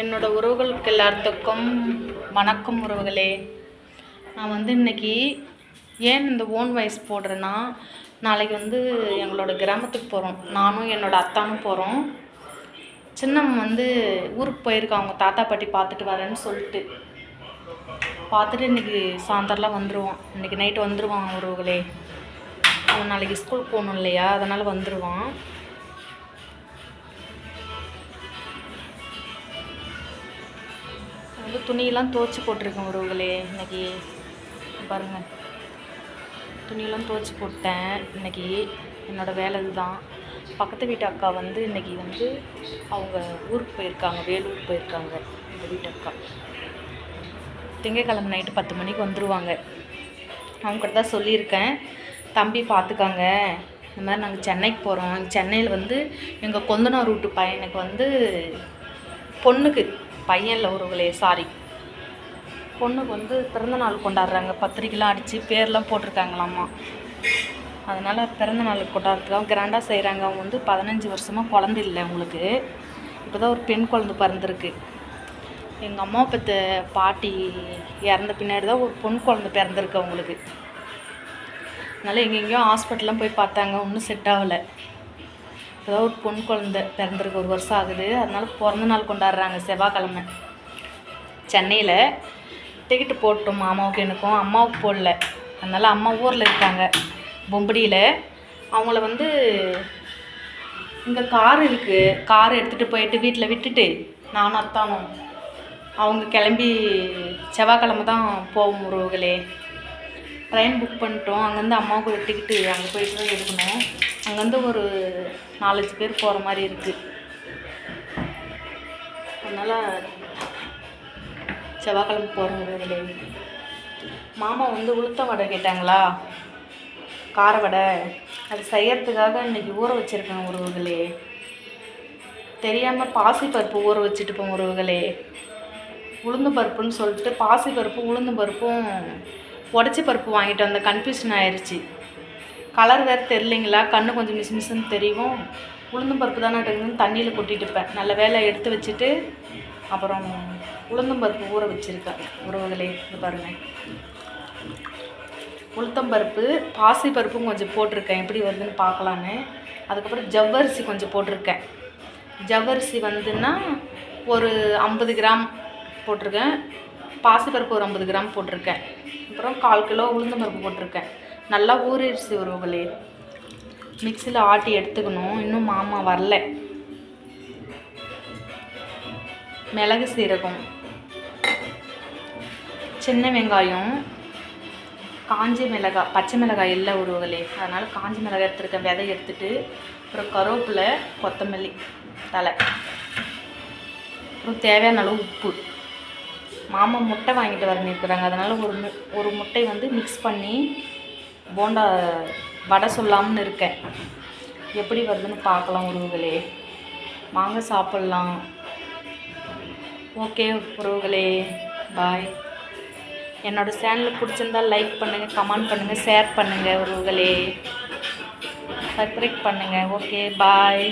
என்னோட உறவுகளுக்கு எல்லாத்துக்கும் வணக்கம் உறவுகளே. நான் வந்து இன்னைக்கு ஏன் இந்த ஓன் வாய்ஸ் போடுறேன்னா நாளைக்கு வந்து எங்களோட கிராமத்துக்கு போகிறோம் நானும் என்னோட அத்தானும் போகிறோம் சின்னம் வந்து ஊருக்கு போயிருக்கான் அவங்க தாத்தா பாட்டி பார்த்துட்டு வரேன்னு சொல்லிட்டு. பார்த்துட்டு இன்னைக்கு சாயந்தரம்லாம் வந்துடுவான் இன்னைக்கு நைட்டு வந்துடுவான் உறவுகளே. அவன் நாளைக்கு ஸ்கூல் போகணும் இல்லையா? அதனால் வந்துடுவான் வந்து துணியெல்லாம் துவச்சி போட்டிருக்கேன் உறவுகளே. இன்றைக்கி பாருங்கள் துணியெல்லாம் துவைச்சி போட்டேன். இன்னைக்கு என்னோடய வேலை இதுதான். பக்கத்து வீட்டு அக்கா வந்து இன்றைக்கி வந்து அவங்க ஊருக்கு போயிருக்காங்க. வேலூர் போயிருக்காங்க. இந்த வீட்டு அக்கா. திங்கக்கிழமை நைட்டு பத்து மணிக்கு வந்துடுவாங்க அவங்ககிட்ட தான் சொல்லியிருக்கேன். தம்பி பார்த்துக்காங்க. இந்த மாதிரி நாங்கள் சென்னைக்கு போகிறோம் சென்னையில் வந்து எங்கள் கொந்தனார் ரூட்டு பையனுக்கு வந்து பொண்ணுக்கு பையனில் உறவுகளே சாரி பொண்ணுக்கு வந்து பிறந்தநாள் கொண்டாடுறாங்க. பத்திரிக்கைலாம் அடித்து பேர்லாம் போட்டிருக்காங்களாம்மா அதனால் பிறந்தநாள் கொண்டாடுறதுக்காக கிராண்டாக செய்கிறாங்க அவங்க வந்து பதினஞ்சு வருஷமாக குழந்தை இல்லை அவங்களுக்கு. இப்போ தான் ஒரு பெண் குழந்தை பிறந்திருக்கு. எங்கள் அம்மா பத்த பாட்டி இறந்த பின்னாடி தான் ஒரு பொன் குழந்தை பிறந்திருக்கு அவங்களுக்கு. அதனால் எங்கெங்கேயோ ஹாஸ்பிட்டல்லாம் போய் பார்த்தாங்க. ஒன்றும் செட் ஆகலை. ஏதாவது ஒரு பொன் குழந்த பிறந்திருக்கு ஒரு வருஷம் ஆகுது. அதனால பிறந்த நாள் கொண்டாடுறாங்க செவ்வாய்க்கிழமை. சென்னையில் டிக்கெட்டு போட்டோம் மாமாவுக்கு எனக்கும். அம்மாவுக்கு போடல. அதனால் அம்மா ஊரில் இருக்காங்க. பொம்படியில். அவங்கள வந்து இங்கே கார் இருக்குது கார் எடுத்துகிட்டு போயிட்டு வீட்டில் விட்டுட்டு நானும் அத்தானும் அவங்க கிளம்பி செவ்வாய்க்கிழமை தான் போகும் உறவுகளே ட்ரெயின் புக் பண்ணிட்டோம். அங்கேருந்து அம்மாவுக்கு ஒரு டிக்கெட்டு அங்கே போயிட்டு தான் எடுக்கணும். அங்கேருந்து ஒரு நாலஞ்சு பேர் போகிற மாதிரி இருக்குது அதனால் செவ்வாய்க்கிழமை போகிறோம் உறவுகளே மாமா வந்து உளுத்த வடை கேட்டாங்களா? கார வடை. அது செய்யறதுக்காக இன்னைக்கு ஊற வச்சுருக்கேன் உறவுகளே. தெரியாமல் பாசி பருப்பு ஊற வச்சுட்டு போங்க உறவுகளே. உளுந்து பருப்புன்னு சொல்லிட்டு பாசி பருப்பு உளுந்து பருப்பும் உடச்சி பருப்பு வாங்கிட்டு வந்த கன்ஃபியூஷன் ஆயிடுச்சு கலர் வேறு தெரிலிங்களா கண்ணு கொஞ்சம் மிஸ் மிஸ்ன்னு தெரியும். உளுந்தும் பருப்பு தானே இருக்குதுன்னு தண்ணியில் கொட்டிட்டு இருப்பேன். நல்ல வேலை எடுத்து வச்சுட்டு அப்புறம் உளுந்தம் பருப்பு ஊற வச்சுருக்கேன். உறவுகளே இது பாருங்கள் உளுத்தம் பருப்பு பாசி பருப்பும் கொஞ்சம் போட்டிருக்கேன். எப்படி வருதுன்னு பார்க்கலான்னு. அதுக்கப்புறம் ஜவ்வரிசி கொஞ்சம் போட்டிருக்கேன். ஜவ்வரிசி வந்துன்னா ஒரு ஐம்பது கிராம் போட்டிருக்கேன். பாசிப்பருப்பு ஒரு ஐம்பது கிராம் போட்டிருக்கேன். அப்புறம் கால் கிலோ உளுந்து பருப்பு போட்டிருக்கேன். நல்லா ஊறிடுச்சு உறவுகளே. மிக்சியில் ஆட்டி எடுத்துக்கணும். இன்னும் மாமா வரல. மிளகு சீரகம். சின்ன வெங்காயம். காஞ்சி மிளகாய் பச்சை மிளகாய் இல்லை உறவுகளே. அதனால் காஞ்சி மிளகாய் எடுத்துருக்கேன். விதை எடுத்துட்டு அப்புறம் கருவேப்பிலை கொத்தமல்லி தலை அப்புறம் தேவையான அளவு உப்பு. மாமா முட்டை வாங்கிட்டு வரணிருக்கிறாங்க அதனால் ஒரு மு ஒரு முட்டை வந்து மிக்ஸ் பண்ணி போண்டா வடை சொல்லாம்னு இருக்கேன். எப்படி வருதுன்னு பார்க்கலாம் உறவுகளே. வாங்க சாப்பிட்லாம். ஓகே உறவுகளே. பாய் என்னோடய சேனல் பிடிச்சிருந்தா லைக் பண்ணுங்கள் கமெண்ட் பண்ணுங்கள் ஷேர் பண்ணுங்கள் உறவுகளே. சப்ஸ்கிரைப் பண்ணுங்கள் ஓகே பாய்